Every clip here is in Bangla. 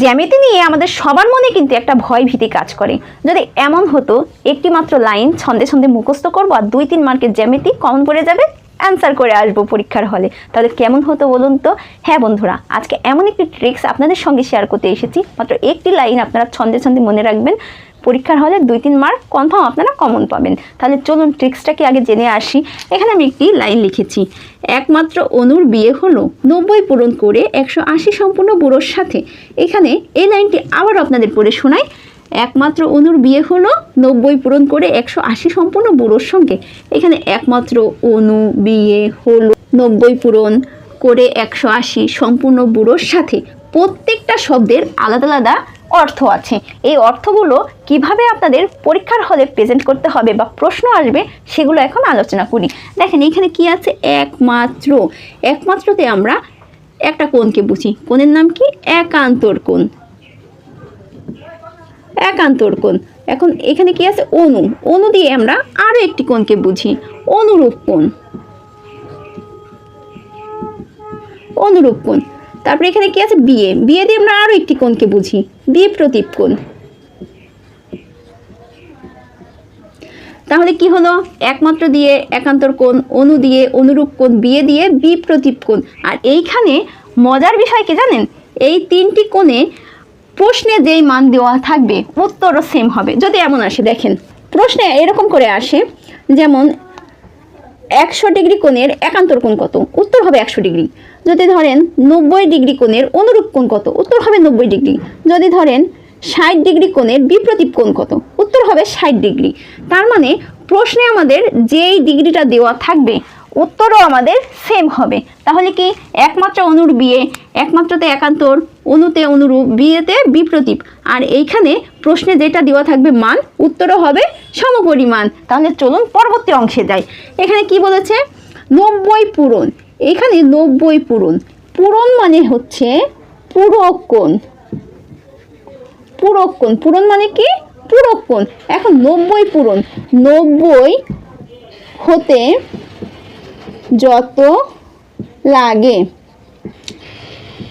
জ্যামিতি নিয়ে আমাদের সবার মনে কিন্তু একটা ভয় ভীতি কাজ করে। যদি এমন হতো একটি মাত্র লাইন ছন্দে ছন্দে মুখস্থ করব আর দুই তিন মার্কের জ্যামিতি কমন পড়ে যাবে অ্যান্সার করে আসব পরীক্ষার হলে। তাহলে কেমন হতো বলুন তো? হ্যাঁ বন্ধুরা, আজকে এমন একটি ট্রিক্স আপনাদের সঙ্গে শেয়ার করতে এসেছি। মাত্র একটি লাইন আপনারা ছন্দে ছন্দে মনে রাখবেন। পরীক্ষার হলে দুই, তিন মার্ক কনফার্ম আপনারা কমন পাবেন। তাহলে চলুন ট্রিক্সটাকে আগে জেনে আসি। এখানে আমি একটি লাইন লিখেছি। একমাত্র অনুর বিয়ে হলো নব্বই পূরণ করে একশো আশি সম্পূর্ণ বুড়োর সাথে। এখানে এই লাইনটি আবার আপনাদের পড়ে শোনাই। একমাত্র অনুর বিয়ে হলো নব্বই পূরণ করে একশো আশি সম্পূর্ণ বুড়োর সঙ্গে। এখানে একমাত্র অনু বিয়ে হলো নব্বই পূরণ করে একশো আশি সম্পূর্ণ বুড়োর সাথে প্রত্যেকটা শব্দের আলাদা আলাদা অর্থ আছে। এই অর্থগুলো কীভাবে আপনাদের পরীক্ষার হলে প্রেজেন্ট করতে হবে বা প্রশ্ন আসবে সেগুলো এখন আলোচনা করি। দেখেন, এখানে কি আছে? একমাত্র। একমাত্রতে আমরা একটা কোণকে বুঝি। কোণের নাম কি? একান্তর কোণ। একান্তর কোণ। এখন এখানে কি আছে? অনু। অনু দিয়ে আমরা আরও একটি কোণকে বুঝি। অনুরূপ কোণ। অনুরূপ কোণ। তারপরে এখানে কি আছে? বিয়ে। বিয়ে দিয়ে আমরা আরও একটি কোণকে বুঝি। বিয়ে প্রতীপ কোণ। তাহলে কি হলো? একমাত্র দিয়ে একান্তর কোণ, অনু দিয়ে অনুরূপ কোণ, বিয়ে দিয়ে বিপ্রতীপ কোণ। আর এইখানে মজার বিষয় কি জানেন? এই তিনটি কোণে প্রশ্নে যেই মান দেওয়া থাকবে, উত্তরও সেম হবে। যদি এমন আসে, দেখেন। প্রশ্নে এরকম করে আসে, যেমন একশো ডিগ্রি কোণের একান্তর কোণ কত? উত্তর হবে একশো ডিগ্রি। যদি ধরেন নব্বই ডিগ্রি কোণের অনুরূপ কোণ কত? উত্তর হবে নব্বই ডিগ্রি। যদি ধরেন ষাট ডিগ্রি কোণের বিপ্রতীপ কোণ কত? উত্তর হবে ষাট ডিগ্রি। তার মানে প্রশ্নে আমাদের যেই ডিগ্রিটা দেওয়া থাকবে, উত্তরও আমাদের সেম হবে। তাহলে কি একমাত্র অনুর বিয়ে একমাত্রতে একান্তর, অনুতে অনুরূপ বিয়েতে বিপ্রতীপ। আর এইখানে প্রশ্নে যেটা দেওয়া থাকবে মান, উত্তরও হবে সমপরিমাণ। তাহলে চলুন পরবর্তী অংশে যাই। এখানে কি বলেছে? নব্বই পূরণ। এখানে নব্বই পূরণ। পূরণ মানে হচ্ছে পূরক কোণ পূরণ মানে কি? পূরক এখন নব্বই পূরণ। নব্বই হতে যত লাগে।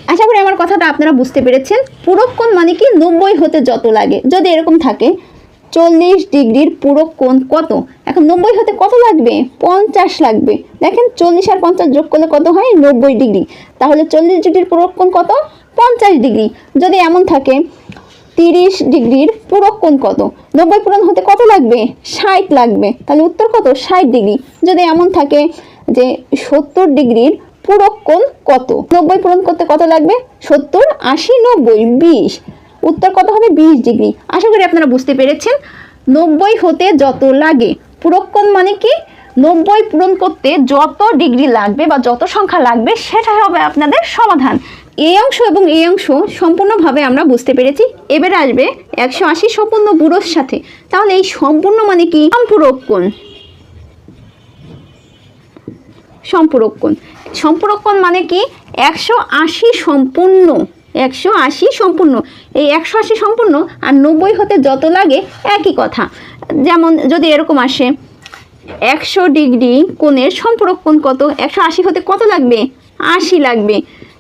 আশা করি আমার কথাটা আপনারা বুঝতে পেরেছেন। পূরক কোণ মানে কি? নব্বই হতে যত লাগে। যদি এরকম থাকে, চল্লিশ ডিগ্রির পূরক কোণ কত? এখন নব্বই হতে কত লাগবে? পঞ্চাশ লাগবে। দেখেন চল্লিশ আর পঞ্চাশ যোগ করলে কত হয়? নব্বই ডিগ্রি। তাহলে চল্লিশ ডিগ্রির পূরক কোণ কত? পঞ্চাশ ডিগ্রি। যদি এমন থাকে, তিরিশ ডিগ্রির পূরক কোণ কত? নব্বই পূরণ হতে কত লাগবে? ষাট লাগবে। তাহলে উত্তর কত? ষাট ডিগ্রি। যদি এমন থাকে যে সত্তর ডিগ্রির পূরক কোণ কত? নব্বই পূরণ করতে কত লাগবে? সত্তর, আশি, নব্বই, বিশ। উত্তর কত হবে? বিশ ডিগ্রি। আশা করি আপনারা বুঝতে পেরেছেন। নব্বই হতে যত লাগে। পূরক কোণ মানে কি? নব্বই পূরণ করতে যত ডিগ্রি লাগবে বা যত সংখ্যা লাগবে সেটা হবে আপনাদের সমাধান। এই অংশ এবং এই অংশ সম্পূর্ণভাবে আমরা বুঝতে পেরেছি। এবারে আসবে একশো আশি সম্পূর্ণ বুড়োর সাথে। তাহলে এই সম্পূর্ণ মানে কি? সম্পূরক কোণ সম্পূরক কোণ সম্পূরক কোণ মানে কি? একশো আশি সম্পূর্ণ। একশো আশি সম্পূর্ণ। এই একশো আশি সম্পূর্ণ আর নব্বই হতে যত লাগে একই কথা। যেমন যদি এরকম আসে, একশো ডিগ্রি কোণের সম্পূরক কোণ কত? একশো আশি হতে কত লাগবে? আশি লাগবে।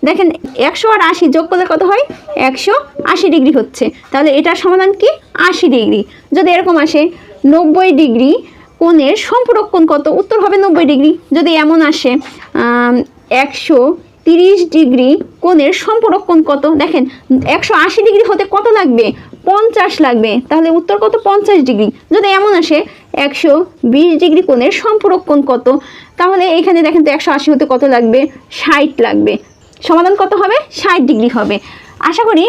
দেখেন, একশো আর আশি যোগ করলে কত হয়? একশো আশি ডিগ্রি হচ্ছে। তাহলে এটার সমাধান কি? আশি ডিগ্রি। যদি এরকম আসে, নব্বই ডিগ্রি কোণের সম্পূরক কোণ কত? উত্তর হবে নব্বই ডিগ্রি। যদি এমন আসে একশো তিরিশ ডিগ্রি কোণের সম্পূরক কোণ কত? দেখেন, একশো আশি ডিগ্রি হতে কত লাগবে? পঞ্চাশ লাগবে। তাহলে উত্তর কত? পঞ্চাশ ডিগ্রি। যদি এমন আসে, একশো বিশ ডিগ্রি কোণের সম্পূরক কোণ কত? তাহলে এখানে দেখেন তো একশো আশি হতে কত লাগবে? ষাট লাগবে। সমাধান কত হবে? ষাট ডিগ্রি হবে। আশা করি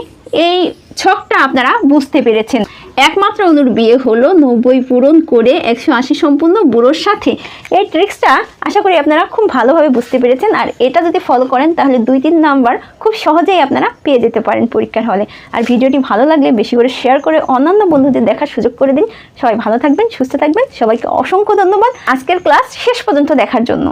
এই ছকটা আপনারা বুঝতে পেরেছেন। একমাত্র অনুর বিয়ে হলো, নব্বই পূরণ করে একশো আশি সম্পূর্ণ বুড়োর সাথে। এই ট্রিক্সটা আশা করি আপনারা খুব ভালোভাবে বুঝতে পেরেছেন। আর এটা যদি ফলো করেন, তাহলে দুই তিন নাম্বার খুব সহজেই আপনারা পেয়ে যেতে পারেন পরীক্ষার হলে আর ভিডিওটি ভালো লাগলে বেশি করে শেয়ার করে অন্যান্য বন্ধুদের দেখার সুযোগ করে দিন। সবাই ভালো থাকবেন, সুস্থ থাকবেন। সবাইকে অসংখ্য ধন্যবাদ। আজকের ক্লাস শেষ পর্যন্ত দেখার জন্য।